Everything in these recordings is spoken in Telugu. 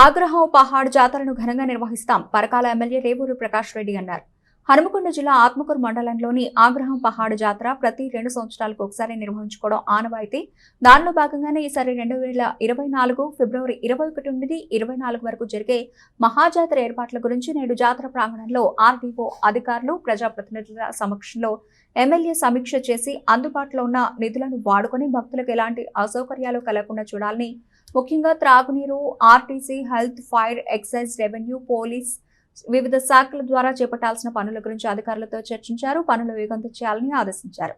ఆగ్రహం పహాడ్ జాతరను ఘనంగా నిర్వహిస్తాం. పరకాల ఎమ్మెల్యే రేవూరు ప్రకాష్ రెడ్డి అన్నారు. హనుమకొండ జిల్లా ఆత్మకూరు మండలంలోని ఆగ్రహం పహాడ్ జాతర ప్రతి రెండు సంవత్సరాలకు ఒకసారి నిర్వహించుకోవడం ఆనవాయితీ. దానిలో భాగంగానే ఈసారి రెండు వేల ఇరవై నాలుగు ఫిబ్రవరి ఇరవై ఒకటి నుండి ఇరవై నాలుగు వరకు జరిగే మహాజాతర ఏర్పాట్ల గురించి నేడు జాతర ప్రాంగణంలో ఆర్డీఓ అధికారులు ప్రజాప్రతినిధుల సమక్షంలో ఎమ్మెల్యే సమీక్ష చేసి అందుబాటులో ఉన్న నిధులను వాడుకొని భక్తులకు ఎలాంటి అసౌకర్యాలు కలగకుండా చూడాలని ముఖ్యంగా త్రాగునీరు RTC health fire excise revenue police వివిధ శాఖల ద్వారా చేపట్టాల్సిన పనుల గురించి అధికారులతో చర్చించారు. పనులు వేగంతో చేయాలని ఆదేశించారు.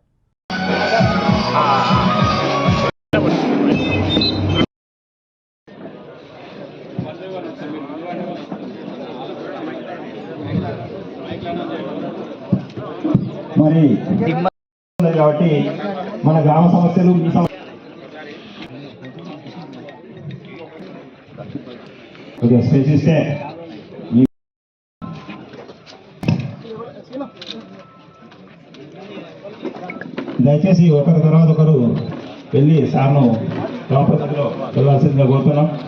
మరి కాబట్టి మన గ్రామ సమస్యలు కొద్దిగా స్పేస్ ఇస్తే. ఈ- దయచేసి ఒకరి తర్వాత ఒకరు వెళ్ళి సార్ను గ్రామ వెళ్ళాల్సిందిగా కోరుతున్నాం.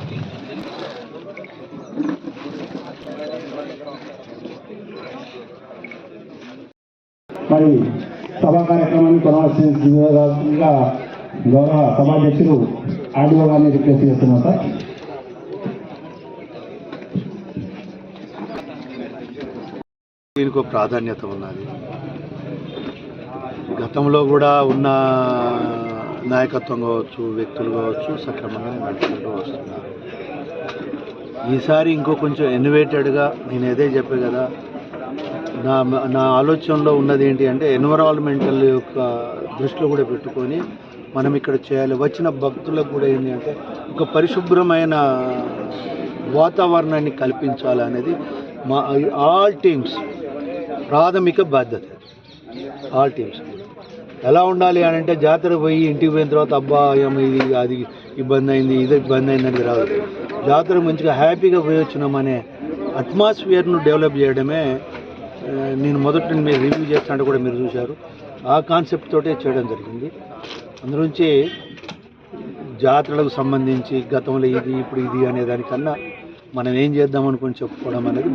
మరి సభా కార్యక్రమాన్ని కొనసాగించగా గౌరవ సభాధ్యక్షులు ఆడియో గారిని రిక్వెస్ట్ చేస్తున్నాం సార్. ఎందుకో ప్రాధాన్యత ఉన్నది? గతంలో కూడా ఉన్న నాయకత్వం కావచ్చు వ్యక్తులు కావచ్చు సక్రమంగా నడుచుకుంటూ వస్తున్నారు. ఈసారి ఇంకో కొంచెం ఎన్నివేటెడ్గా నేను అదే చెప్పే కదా నా నా ఆలోచనలో ఉన్నది ఏంటి అంటే ఎన్విరాన్మెంటల్ యొక్క దృష్టిలో కూడా పెట్టుకొని మనం ఇక్కడ చేయాలి. వచ్చిన భక్తులకు కూడా ఏంటి అంటే ఒక పరిశుభ్రమైన వాతావరణాన్ని కల్పించాలి అనేది మా ఆల్ టీమ్స్ ప్రాథమిక బాధ్యత. ఆల్ టీమ్స్ ఎలా ఉండాలి అని అంటే జాతర పోయి ఇంటికి పోయిన తర్వాత అబ్బా ఏమో ఇది అది ఇబ్బంది అయింది ఇది ఇబ్బంది అయిందని రాదు. జాతర మంచిగా హ్యాపీగా పోయి వచ్చినామనే అట్మాస్ఫియర్ను డెవలప్ చేయడమే నేను మొదటి మీరు రివ్యూ చేస్తానంటే కూడా మీరు చూశారు. ఆ కాన్సెప్ట్ తోటే చేయడం జరిగింది. అందులోంచి జాతరలకు సంబంధించి గతంలో ఇది ఇప్పుడు ఇది అనే దానికన్నా మనం ఏం చేద్దాం అనుకుని చెప్పుకోవడం అనేది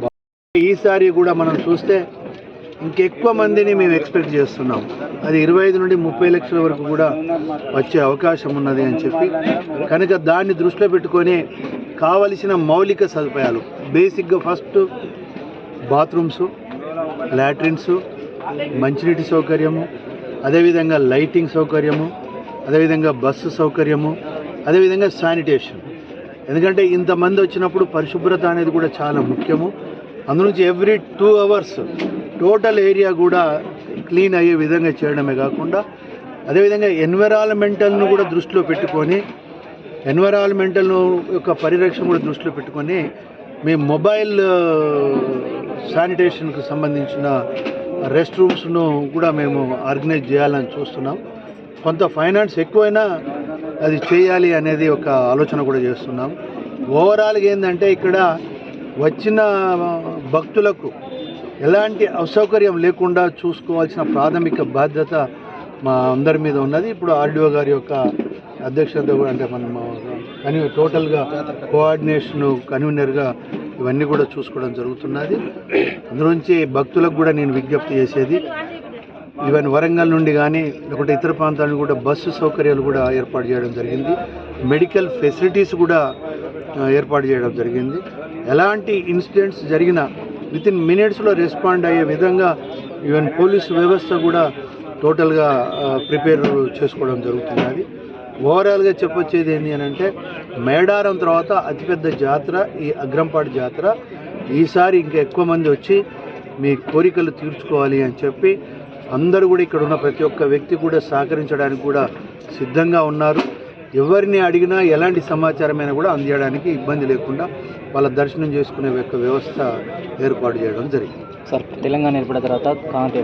ఈసారి కూడా మనం చూస్తే ఇంకెక్కువ మందిని మేము ఎక్స్పెక్ట్ చేస్తున్నాం. అది ఇరవై ఐదు నుండి ముప్పై లక్షల వరకు కూడా వచ్చే అవకాశం ఉన్నది అని చెప్పి. కనుక దాన్ని దృష్టిలో పెట్టుకొని కావలసిన మౌలిక సదుపాయాలు బేసిక్గా ఫస్ట్ బాత్రూమ్స్ లాట్రిన్స్ మంచినీటి సౌకర్యము అదేవిధంగా లైటింగ్ సౌకర్యము అదేవిధంగా బస్సు సౌకర్యము అదేవిధంగా శానిటేషన్. ఎందుకంటే ఇంతమంది వచ్చినప్పుడు పరిశుభ్రత అనేది కూడా చాలా ముఖ్యము. అందునుంచి every two hours total area కూడా క్లీన్ అయ్యే విధంగా చేయడమే కాకుండా అదేవిధంగా ఎన్విరాన్మెంటల్ను కూడా దృష్టిలో పెట్టుకొని ఎన్విరాన్మెంటల్ యొక్క పరిరక్షణ కూడా దృష్టిలో పెట్టుకొని మీ మొబైల్ శానిటేషన్కు సంబంధించిన రెస్ట్ రూమ్స్ను కూడా మేము ఆర్గనైజ్ చేయాలని చూస్తున్నాం. కొంత ఫైనాన్స్ ఎక్కువైనా అది చేయాలి అనేది ఒక ఆలోచన కూడా చేస్తున్నాం. ఓవరాల్గా ఏంటంటే ఇక్కడ వచ్చిన భక్తులకు ఎలాంటి అసౌకర్యం లేకుండా చూసుకోవాల్సిన ప్రాథమిక బాధ్యత మా అందరి మీద ఉన్నది. ఇప్పుడు ఆర్డీఓ గారి యొక్క అధ్యక్షత కూడా అంటే మనం కన్వీ టోటల్గా కోఆర్డినేషన్ కన్వీనర్గా ఇవన్నీ కూడా చూసుకోవడం జరుగుతున్నది. అందులోంచి భక్తులకు కూడా నేను విజ్ఞప్తి చేసేది ఈవెన్ వరంగల్ నుండి కానీ లేకుంటే ఇతర ప్రాంతాల కూడా బస్సు సౌకర్యాలు కూడా ఏర్పాటు చేయడం జరిగింది. మెడికల్ ఫెసిలిటీస్ కూడా ఏర్పాటు చేయడం జరిగింది. ఎలాంటి ఇన్సిడెంట్స్ జరిగినా విత్ ఇన్ మినిట్స్లో రెస్పాండ్ అయ్యే విధంగా ఈవెన్ పోలీసు వ్యవస్థ కూడా టోటల్గా ప్రిపేర్ చేసుకోవడం జరుగుతున్నది ఓవరాల్గా చెప్పొచ్చేది ఏంటి అని అంటే మేడారం తర్వాత అతిపెద్ద జాతర ఈ అగ్రంపాటి జాతర. ఈసారి ఇంకా ఎక్కువ మంది వచ్చి మీ కోరికలు తీర్చుకోవాలి అని చెప్పి అందరూ కూడా ఇక్కడ ఉన్న ప్రతి ఒక్క వ్యక్తి కూడా సహకరించడానికి కూడా సిద్ధంగా ఉన్నారు. ఎవరిని అడిగినా ఎలాంటి సమాచారమైనా కూడా అందించడానికి ఇబ్బంది లేకుండా వాళ్ళ దర్శనం చేసుకునే యొక్క వ్యవస్థ ఏర్పాటు చేయడం జరిగింది. సార్ తెలంగాణ ఏర్పడిన తర్వాత కాంతి